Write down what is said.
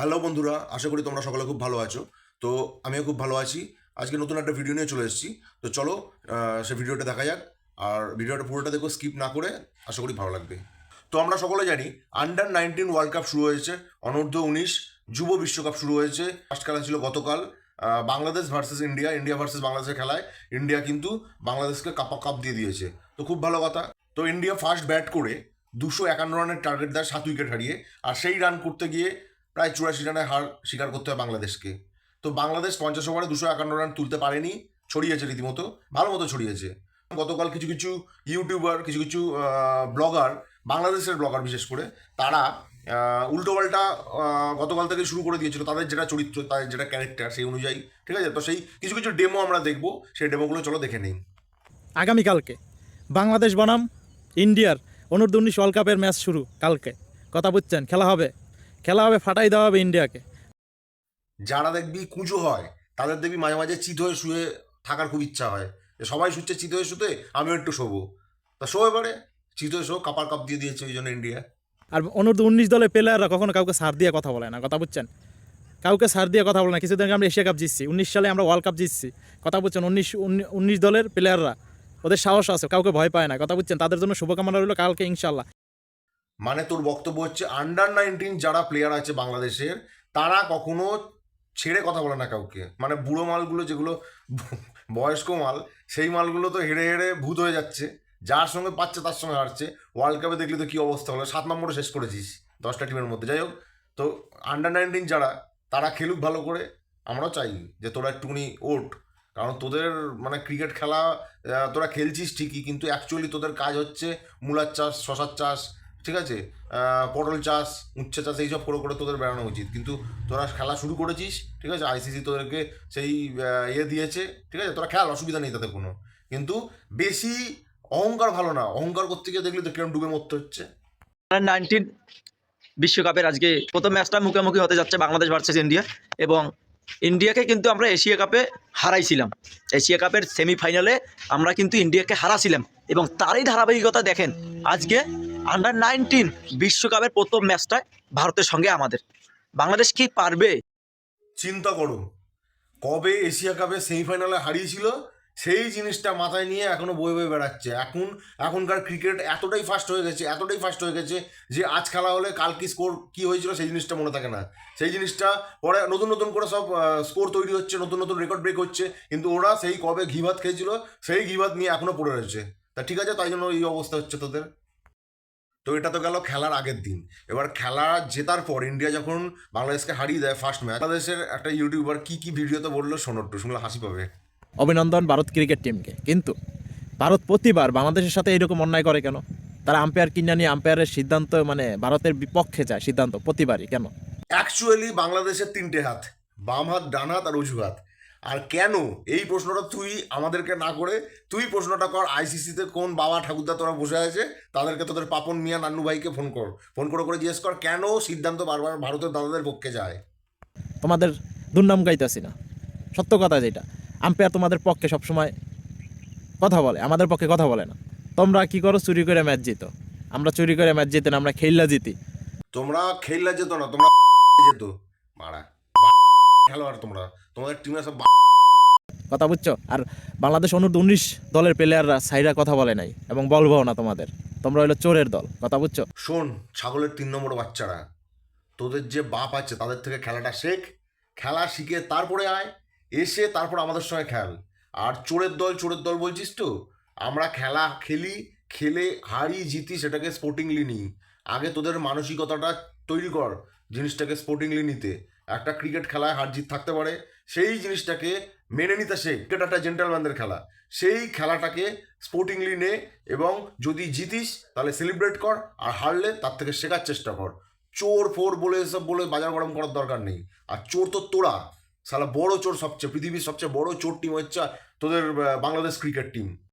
Hello বন্ধুরা, আশা করি তোমরা সকলে খুব ভালো আছো। তো আমিও খুব ভালো আছি। আজকে নতুন একটা ভিডিও নিয়ে চলে এসেছি। তো চলো সে ভিডিওটা দেখা যাক। আর ভিডিওটা পুরোটা দেখো স্কিপ না করে আশা করি ভালো লাগবে। তো আমরা সকলে জানি আন্ডার নাইনটিন ওয়ার্ল্ড কাপ শুরু হয়েছে, অনূর্ধ্ব উনিশ যুব বিশ্বকাপ শুরু হয়েছে। ফার্স্ট খেলা ছিল গতকাল Bangladesh versus India India versus বাংলাদেশের খেলায় ইন্ডিয়া কিন্তু বাংলাদেশকে কাপা, কাপ দিয়ে দিয়েছে। তো খুব ভালো কথা। তো ইন্ডিয়া ফার্স্ট ব্যাট করে দুশো একান্ন রানের টার্গেট দেয় সাত উইকেট হারিয়ে। আর সেই রান করতে গিয়ে প্রায় চুরাশি রানের হার স্বীকার করতে হয় বাংলাদেশকে। তো বাংলাদেশ পঞ্চাশ ওভারে দুশো একান্ন রান তুলতে পারেনি, ছড়িয়েছে রীতিমতো, ভালো মতো ছড়িয়েছে। গতকাল কিছু কিছু ইউটিউবার, কিছু কিছু ব্লগার, বাংলাদেশের ব্লগার বিশেষ করে, তারা উল্টোপাল্টা গতকাল থেকে শুরু করে দিয়েছিল তাদের যেটা চরিত্র, তাদের যেটা ক্যারেক্টার সেই অনুযায়ী, ঠিক আছে? তো সেই কিছু কিছু ডেমো আমরা দেখব, সেই ডেমোগুলো চলো দেখে নিই। আগামীকালকে বাংলাদেশ বনাম, ইন্ডিয়ার অনূর্ধ্ব উনিশ ওয়ার্ল্ড কাপের ম্যাচ শুরু কালকে। কথা বুঝছেন? খেলা হবে খেলা হবে ফাটাই দেওয়া হবে ইন্ডিয়াকে। যারা দেখবি কুঁজো হয় তাদের দেখবি মাঝে মাঝে চিত হয়ে শুয়ে থাকার খুব ইচ্ছা হয়। সবাই শুচ্ছে চিত হয়ে শুতে আমিও একটু শোবো। তা শো এবারে চিত হয়ে শো কাপার কাপ দিয়ে দিয়েছে ওই জন্য ইন্ডিয়া। আর অনূর্ধ্ব উনিশ দলের প্লেয়াররা কখনো কাউকে সার দিয়ে কথা বলে না কথা বুঝছেন? কাউকে সার দিয়ে কথা বলে না। কিছুদিন আগে আমরা এশিয়া কাপ জিতছি উনিশ সালে আমরা ওয়ার্ল্ড কাপ জিতছি। কথা বলছেন উনিশ উনিশ দলের প্লেয়াররা ওদের সাহস আছে কাউকে ভয় পায় না কথা বুঝছেন? তাদের জন্য শুভকামনা রইল কালকে ইনশাল্লাহ মানে তোর বক্তব্য হচ্ছে আন্ডার নাইনটিন যারা প্লেয়ার আছে বাংলাদেশের, তারা কখনো ছেড়ে কথা বলে না কাউকে। মানে বুড়ো মালগুলো যেগুলো বয়স্ক মাল, সেই মালগুলো তো হেরে হেরে ভূত হয়ে যাচ্ছে। যার সঙ্গে পাচ্ছে তার সঙ্গে হারছে। ওয়ার্ল্ড কাপে দেখলি তো কী অবস্থা হলো সাত নম্বরে শেষ করেছিস দশটা টিমের মধ্যে। যাই হোক, তো আন্ডার নাইনটিন যারা, তারা খেলুক ভালো করে। আমরাও চাই যে তোরা একটুখানি ওঠ। কারণ তোদের মানে ক্রিকেট খেলা তোরা খেলছিস ঠিকই, কিন্তু অ্যাকচুয়ালি তোদের কাজ হচ্ছে মূলার চাষ, শশার চাষ ঠিক আছে? পটল চাষ, উচ্ছে চাষ, এইসব করে করে তোদের বেড়ানো উচিত। কিন্তু তোরা খেলা শুরু করেছিস, ঠিক আছে? আইসিসি তোদেরকে সেই ইয়ে দিয়েছে, ঠিক আছে? তোরা খেল অসুবিধা নেই তাতে কোনো। কিন্তু বেশি অহংকার ভালো না। অহংকার করতে গিয়ে দেখলি তো কিরম ডুবে মরতে হচ্ছে। নাইনটিন বিশ্বকাপের আজকে প্রথম ম্যাচটা মুখোমুখি হতে যাচ্ছে বাংলাদেশ ভার্সেস ইন্ডিয়া এবং ইন্ডিয়াকে কিন্তু আমরা এশিয়া কাপে হারাইছিলাম। এশিয়া কাপের সেমিফাইনালে আমরা কিন্তু ইন্ডিয়াকে হারাছিলাম এবং তারই ধারাবাহিকতা দেখেন, আজকে আন্ডার নাইনটিন বিশ্বকাপের প্রথম ম্যাচটায় ভারতের সঙ্গে আমাদের। বাংলাদেশ কি পারবে? চিন্তা করো কবে এশিয়া কাপে সেমিফাইনালে হারিয়েছিল, সেই জিনিসটা মাথায় নিয়ে এখনও বয়ে বয়ে বেড়াচ্ছে। এখন, এখনকার ক্রিকেট এতটাই ফাস্ট হয়ে গেছে, এতটাই ফাস্ট হয়ে গেছে যে আজ খেলা হলে কাল কি স্কোর কি হয়েছিল সেই জিনিসটা মনে থাকে না। সেই জিনিসটা পরে নতুন নতুন করে সব স্কোর তৈরি হচ্ছে, নতুন নতুন রেকর্ড ব্রেক হচ্ছে, কিন্তু ওরা সেই কবে ঘি ভাত খেয়েছিল, সেই ঘি ভাত নিয়ে এখনও পড়ে রয়েছে। তা ঠিক আছে, তাই জন্য এই অবস্থা হচ্ছে তোদের। তো এটা তো গেল খেলার আগের দিন। এবার খেলা জেতার পর ইন্ডিয়া যখন বাংলাদেশকে হারিয়ে দেয় ফার্স্ট ম্যাচ বাংলাদেশের একটা ইউটিউবার কি কি ভিডিওতে বলল শোনো একটু শুনলে হাসি পাবে। অভিনন্দন ভারত ক্রিকেট টিমকে কিন্তু ভারত প্রতিবার বাংলাদেশের সাথে এরকম অন্যায় করে কেন? তারা আম্পায়ার কিনে নিয়ে আম্পায়ারের সিদ্ধান্ত মানে ভারতের বিপক্ষে যায় সিদ্ধান্ত প্রতিবারই কেন? অ্যাকচুয়ালি বাংলাদেশের তিনটে হাত বাম হাত ডান হাত আর উজু হাত। আর কেন এই প্রশ্নটা তুই আমাদেরকে না করে তুই প্রশ্নটা কর আইসিসিতে কোন বাবা ঠাকুরদা তোরা বসে আছে তাদেরকে তোদের পাপন মিয়া নান্নু ভাইকে ফোন কর। ফোন করে করে জিজ্ঞেস কর কেন সিদ্ধান্ত বারবার ভারতের দাদাদের পক্ষে যায়। তোমাদের দুর্নাম গাইতেছি না। সত্য কথা যেটা। আম্পায়ার তোমাদের পক্ষে সবসময় কথা বলে আমাদের পক্ষে কথা বলে না। তোমরা কি করো চুরি করে ম্যাচ জিতো। আমরা চুরি করে ম্যাচ জিতে না আমরা খেললা জিতি। তোমরা খেললা যেত না তোমরা যেত। মারা। খেলোয়াড় তোমরা। তোমাদের টিমে সব কথা বুঝছ? আর বাংলাদেশ অনূর্ধ্ব উনিশ দলের প্লেয়াররা সাইরা কথা বলে নাই এবং বলব না তোমাদের। তোমরা হলো চোরের দল কথা বুঝছ? শোন ছাগলের তিন নম্বর বাচ্চারা তোদের যে বাপ আছে তাদের থেকে খেলাটা শেখ খেলা শিখে তারপরে আয় এসে তারপর আমাদের সঙ্গে খেল। আর চোরের দল চোরের দল বলছিস তো? আমরা খেলা খেলি খেলে হারি জিতি সেটাকে স্পোর্টিংলি নিই। আগে তোদের মানসিকতাটা তৈরি কর জিনিসটাকে স্পোর্টিংলি নিতে। একটা ক্রিকেট খেলায় হার জিত থাকতে পারে, সেই জিনিসটাকে মেনে নিতে শেখ ক্রিকেট একটা জেন্টালম্যানদের খেলা। সেই খেলাটাকে স্পোর্টিংলি নে এবং যদি জিতিস, তাহলে সেলিব্রেট কর আর হারলে তার থেকে শেখার চেষ্টা কর। চোর, ফোর বলে এসব বলে বাজার গরম করার দরকার নেই। আর চোর তো তোরা। সালা বড় চোর সবচেয়ে, পৃথিবীর সবচেয়ে বড় চোর টিম হচ্ছে তোদের বাংলাদেশ ক্রিকেট টিম